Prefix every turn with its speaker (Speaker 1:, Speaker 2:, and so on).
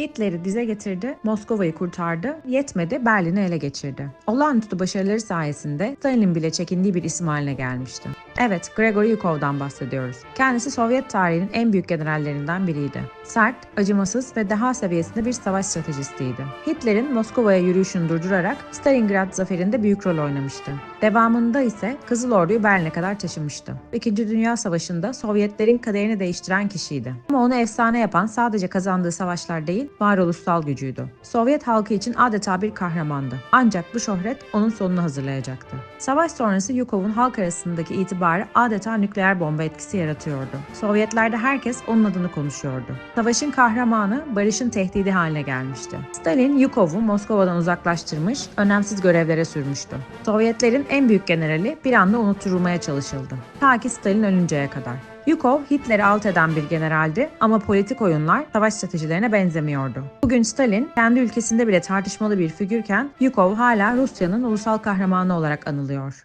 Speaker 1: Hitler'i dize getirdi, Moskova'yı kurtardı, yetmedi Berlin'i ele geçirdi. Olağanüstü başarıları sayesinde Stalin'in bile çekindiği bir isim haline gelmişti. Evet, Gregory Yukov'dan bahsediyoruz. Kendisi Sovyet tarihinin en büyük generallerinden biriydi. Sert, acımasız ve deha seviyesinde bir savaş stratejistiydi. Hitler'in Moskova'ya yürüyüşünü durdurarak Stalingrad zaferinde büyük rol oynamıştı. Devamında ise Kızıl Ordu'yu Berlin'e kadar taşımıştı. İkinci Dünya Savaşı'nda Sovyetlerin kaderini değiştiren kişiydi. Ama onu efsane yapan sadece kazandığı savaşlar değil, varoluşsal gücüydü. Sovyet halkı için adeta bir kahramandı. Ancak bu şöhret onun sonunu hazırlayacaktı. Savaş sonrası Yukov'un halk arasındaki itibarı adeta nükleer bomba etkisi yaratıyordu. Sovyetlerde herkes onun adını konuşuyordu. Savaşın kahramanı, barışın tehdidi haline gelmişti. Stalin, Yukov'u Moskova'dan uzaklaştırmış, önemsiz görevlere sürmüştü. Sovyetlerin en büyük generali bir anda unutturulmaya çalışıldı. Ta ki Stalin ölünceye kadar. Yukov Hitler'i alt eden bir generaldi ama politik oyunlar savaş stratejilerine benzemiyordu. Bugün Stalin kendi ülkesinde bile tartışmalı bir figürken Yukov hala Rusya'nın ulusal kahramanı olarak anılıyor.